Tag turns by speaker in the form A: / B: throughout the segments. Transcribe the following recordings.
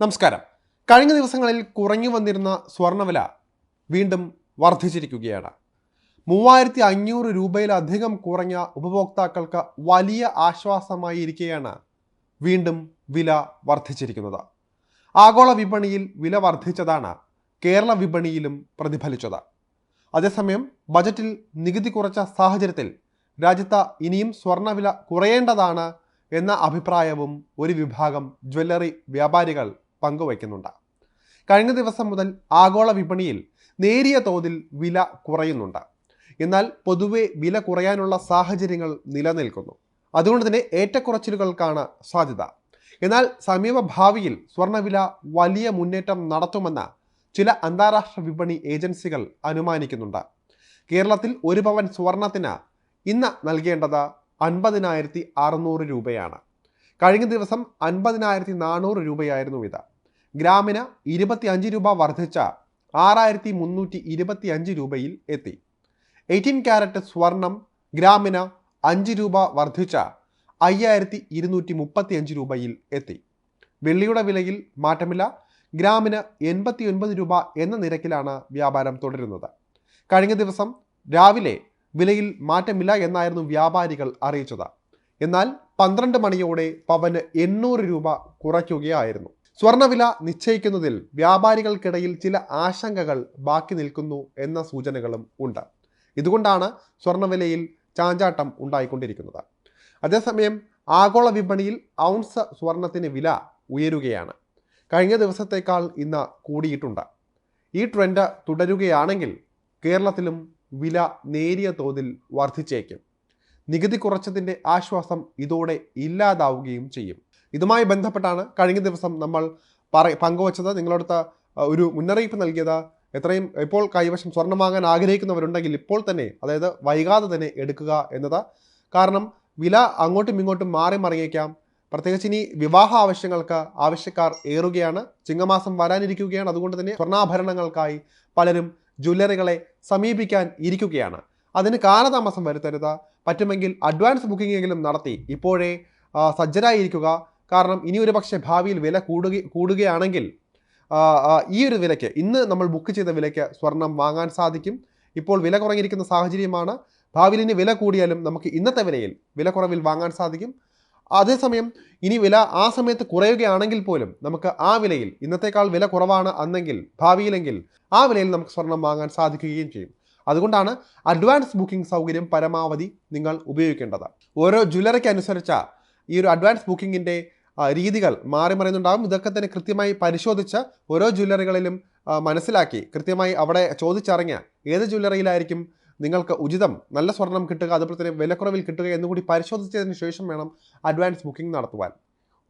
A: നമസ്കാരം. കഴിഞ്ഞ ദിവസങ്ങളിൽ കുറഞ്ഞു വന്നിരുന്ന സ്വർണവില വീണ്ടും വർദ്ധിച്ചിരിക്കുകയാണ്. മൂവായിരത്തി അഞ്ഞൂറ് രൂപയിലധികം കുറഞ്ഞ ഉപഭോക്താക്കൾക്ക് വലിയ ആശ്വാസമായി ഇരിക്കുകയാണ് വീണ്ടും വില വർദ്ധിച്ചിരിക്കുന്നത്. ആഗോള വിപണിയിൽ വില വർദ്ധിച്ചതാണ് കേരള വിപണിയിലും പ്രതിഫലിച്ചത്. അതേസമയം ബജറ്റിൽ നികുതി കുറച്ച സാഹചര്യത്തിൽ രാജ്യത്ത് ഇനിയും സ്വർണവില കുറയേണ്ടതാണ് എന്ന അഭിപ്രായവും ഒരു വിഭാഗം ജ്വല്ലറി വ്യാപാരികൾ പങ്കുവയ്ക്കുന്നുണ്ട്. കഴിഞ്ഞ ദിവസം മുതൽ ആഗോള വിപണിയിൽ നേരിയ തോതിൽ വില കുറയുന്നുണ്ട്. എന്നാൽ പൊതുവെ വില കുറയാനുള്ള സാഹചര്യങ്ങൾ നിലനിൽക്കുന്നു. അതുകൊണ്ട് തന്നെ ഏറ്റക്കുറച്ചിലുകൾക്കാണ് സാധ്യത. എന്നാൽ സമീപ ഭാവിയിൽ സ്വർണവില വലിയ മുന്നേറ്റം നടത്തുമെന്ന് ചില അന്താരാഷ്ട്ര വിപണി ഏജൻസികൾ അനുമാനിക്കുന്നുണ്ട്. കേരളത്തിൽ ഒരു പവൻ സ്വർണത്തിന് ഇന്ന് നൽകേണ്ടത് അൻപതിനായിരത്തി അറുന്നൂറ് രൂപയാണ്. കഴിഞ്ഞ ദിവസം അൻപതിനായിരത്തി നാനൂറ് രൂപയായിരുന്നു ഇത്. ഗ്രാമിന് ഇരുപത്തി അഞ്ച് രൂപ വർദ്ധിച്ച ആറായിരത്തി മുന്നൂറ്റി ഇരുപത്തി അഞ്ച് രൂപയിൽ എത്തി. എയ്റ്റീൻ ക്യാരറ്റ് സ്വർണം ഗ്രാമിന് അഞ്ച് രൂപ വർദ്ധിച്ച അയ്യായിരത്തി ഇരുന്നൂറ്റി മുപ്പത്തി അഞ്ച് രൂപയിൽ എത്തി. വെള്ളിയുടെ വിലയിൽ മാറ്റമില്ല. ഗ്രാമിന് എൺപത്തി ഒൻപത് രൂപ എന്ന നിരക്കിലാണ് വ്യാപാരം തുടരുന്നത്. കഴിഞ്ഞ ദിവസം രാവിലെ വിലയിൽ മാറ്റമില്ല എന്നായിരുന്നു വ്യാപാരികൾ അറിയിച്ചത്. എന്നാൽ പന്ത്രണ്ട് മണിയോടെ പവന് എണ്ണൂറ് രൂപ കുറയ്ക്കുകയായിരുന്നു. സ്വർണവില നിശ്ചയിക്കുന്നതിൽ വ്യാപാരികൾക്കിടയിൽ ചില ആശങ്കകൾ ബാക്കി നിൽക്കുന്നു എന്ന സൂചനകളും ഉണ്ട്. ഇതുകൊണ്ടാണ് സ്വർണവിലയിൽ ചാഞ്ചാട്ടം ഉണ്ടായിക്കൊണ്ടിരിക്കുന്നത്. അതേസമയം ആഗോള വിപണിയിൽ ഔൺസ് സ്വർണത്തിന് വില ഉയരുകയാണ്. കഴിഞ്ഞ ദിവസത്തേക്കാൾ ഇന്ന് കൂടിയിട്ടുണ്ട്. ഈ ട്രെൻഡ് തുടരുകയാണെങ്കിൽ കേരളത്തിലും വില നേരിയ തോതിൽ വർദ്ധിച്ചേക്കും. നികുതി കുറച്ചതിന്റെ ആശ്വാസം ഇതോടെ ഇല്ലാതാവുകയും ചെയ്യും. ഇതുമായി ബന്ധപ്പെട്ടാണ് കഴിഞ്ഞ ദിവസം നമ്മൾ പറ പങ്കുവച്ചത്. നിങ്ങളടുത്ത ഒരു മുന്നറിയിപ്പ് നൽകിയത് എത്രയും ഇപ്പോൾ കൈവശം സ്വർണം വാങ്ങാൻ ആഗ്രഹിക്കുന്നവരുണ്ടെങ്കിൽ ഇപ്പോൾ തന്നെ അതായത് വൈകാതെ തന്നെ എടുക്കുക എന്നത്. കാരണം വില അങ്ങോട്ടും ഇങ്ങോട്ടും മാറി മറിയേക്കാം. പ്രത്യേകിച്ച് ഇനി വിവാഹ ആവശ്യങ്ങൾക്ക് ആവശ്യക്കാർ ഏറുകയാണ്. ചിങ്ങമാസം വരാനിരിക്കുകയാണ്. അതുകൊണ്ട് തന്നെ സ്വർണാഭരണങ്ങൾക്കായി പലരും ജ്വല്ലറികളെ സമീപിക്കാൻ ഇരിക്കുകയാണ്. അതിന് കാലതാമസം വരുത്തരുത്. പറ്റുമെങ്കിൽ അഡ്വാൻസ് ബുക്കിംഗ് എങ്കിലും നടത്തി. ഇപ്പോഴേ സജ്ജരായിരിക്കുക. കാരണം ഇനി ഒരു പക്ഷേ ഭാവിയിൽ വില കൂടുക കൂടുകയാണെങ്കിൽ ഈ ഒരു വിലയ്ക്ക് ഇന്ന് നമ്മൾ ബുക്ക് ചെയ്ത വിലയ്ക്ക് സ്വർണം വാങ്ങാൻ സാധിക്കും. ഇപ്പോൾ വില കുറഞ്ഞിരിക്കുന്ന സാഹചര്യമാണ്. ഭാവിയിൽ ഇനി വില കൂടിയാലും നമുക്ക് ഇന്നത്തെ വിലയിൽ വില കുറവിൽ വാങ്ങാൻ സാധിക്കും. അതേസമയം ഇനി വില ആ സമയത്ത് കുറയുകയാണെങ്കിൽ പോലും നമുക്ക് ആ വിലയിൽ ഇന്നത്തേക്കാൾ വില കുറവാണ് അന്നെങ്കിൽ ഭാവിയിലെങ്കിൽ ആ വിലയിൽ നമുക്ക് സ്വർണം വാങ്ങാൻ സാധിക്കുകയും ചെയ്യും. അതുകൊണ്ടാണ് അഡ്വാൻസ് ബുക്കിംഗ് സൗകര്യം പരമാവധി നിങ്ങൾ ഉപയോഗിക്കേണ്ടത്. ഓരോ ജ്വല്ലറിക്ക് അനുസരിച്ച ഈ ഒരു അഡ്വാൻസ് ബുക്കിങ്ങിന്റെ രീതികൾ മാറി മറിയുന്നുണ്ടാകും ഇതൊക്കെ തന്നെ കൃത്യമായി പരിശോധിച്ച് ഓരോ ജ്വല്ലറികളിലും മനസ്സിലാക്കി കൃത്യമായി അവിടെ ചോദിച്ചറിഞ്ഞ് ഏത് ജ്വല്ലറിയിലായിരിക്കും നിങ്ങൾക്ക് ഉചിതം നല്ല സ്വർണം കിട്ടുക അതുപോലെ തന്നെ വിലക്കുറവിൽ കിട്ടുക എന്നുകൂടി പരിശോധിച്ചതിന് ശേഷം വേണം അഡ്വാൻസ് ബുക്കിംഗ് നടത്തുവാൻ.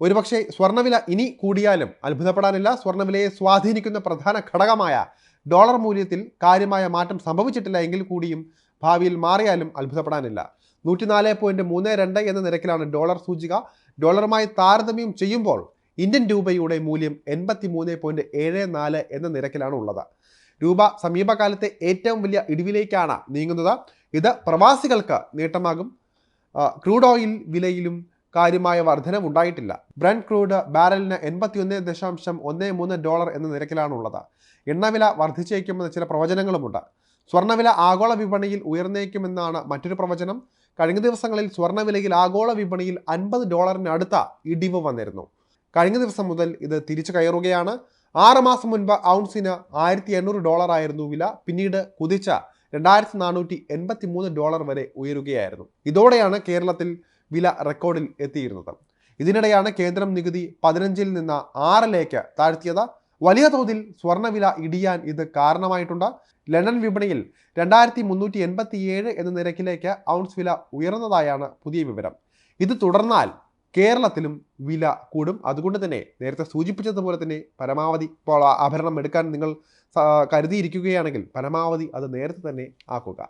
A: ഒരുപക്ഷെ സ്വർണവില ഇനി കൂടിയാലും അത്ഭുതപ്പെടാനില്ല. സ്വർണവിലയെ സ്വാധീനിക്കുന്ന പ്രധാന ഘടകമായ ഡോളർ മൂല്യത്തിൽ കാര്യമായ മാറ്റം സംഭവിച്ചിട്ടില്ല എങ്കിൽ കൂടിയും ഭാവിയിൽ മാറിയാലും അത്ഭുതപ്പെടാനില്ല. നൂറ്റിനാല് പോയിന്റ് മൂന്ന് രണ്ട് എന്ന നിരക്കിലാണ് ഡോളർ സൂചിക. ഡോളറുമായി താരതമ്യം ചെയ്യുമ്പോൾ ഇന്ത്യൻ രൂപയുടെ മൂല്യം എൺപത്തി മൂന്ന് പോയിന്റ് ഏഴ് നാല് എന്ന നിരക്കിലാണ് ഉള്ളത്. രൂപ സമീപകാലത്തെ ഏറ്റവും വലിയ ഇടിവിലേക്കാണ് നീങ്ങുന്നത്. ഇത് പ്രവാസികൾക്ക് നേട്ടമാകും. ക്രൂഡ് ഓയിൽ വിലയിലും കാര്യമായ വർധനം ഉണ്ടായിട്ടില്ല. ബ്രണ്ട് ക്രൂഡ് ബാരലിന് എൺപത്തിയൊന്ന് ദശാംശം ഒന്ന് മൂന്ന് ഡോളർ എന്ന നിരക്കിലാണുള്ളത്. എണ്ണവില വർദ്ധിച്ചേക്കുമെന്ന ചില പ്രവചനങ്ങളുമുണ്ട്. സ്വർണവില ആഗോള വിപണിയിൽ ഉയർന്നേക്കുമെന്നാണ് മറ്റൊരു പ്രവചനം. കഴിഞ്ഞ ദിവസങ്ങളിൽ സ്വർണവിലയിൽ ആഗോള വിപണിയിൽ അൻപത് ഡോളറിനടുത്ത ഇടിവ് വന്നിരുന്നു. കഴിഞ്ഞ ദിവസം മുതൽ ഇത് തിരിച്ചു കയറുകയാണ്. ആറ് മാസം മുൻപ് ഔൺസിന് ആയിരത്തി എണ്ണൂറ് ഡോളർ ആയിരുന്നു വില. പിന്നീട് കുതിച്ച രണ്ടായിരത്തി നാനൂറ്റി എൺപത്തി മൂന്ന് ഡോളർ വരെ ഉയരുകയായിരുന്നു. ഇതോടെയാണ് കേരളത്തിൽ വില റെക്കോർഡിൽ എത്തിയിരുന്നത്. ഇതിനിടെയാണ് കേന്ദ്രം നികുതി പതിനഞ്ചിൽ നിന്ന് ആറിലേക്ക് താഴ്ത്തിയത്. വലിയ തോതിൽ സ്വർണവില ഇടിയാൻ ഇത് കാരണമായിട്ടുണ്ട്. ലണ്ടൻ വിപണിയിൽ രണ്ടായിരത്തി മുന്നൂറ്റി എൺപത്തി ഏഴ് എന്ന നിരക്കിലേക്ക് ഔൺസ് വില ഉയർന്നതായാണ് പുതിയ വിവരം. ഇത് തുടർന്നാൽ കേരളത്തിലും വില കൂടും. അതുകൊണ്ട് തന്നെ നേരത്തെ സൂചിപ്പിച്ചതുപോലെ തന്നെ പരമാവധി ഇപ്പോൾ ആഭരണം എടുക്കാൻ നിങ്ങൾ കരുതിയിരിക്കുകയാണെങ്കിൽ പരമാവധി അത് നേരത്തെ തന്നെ ആക്കുക.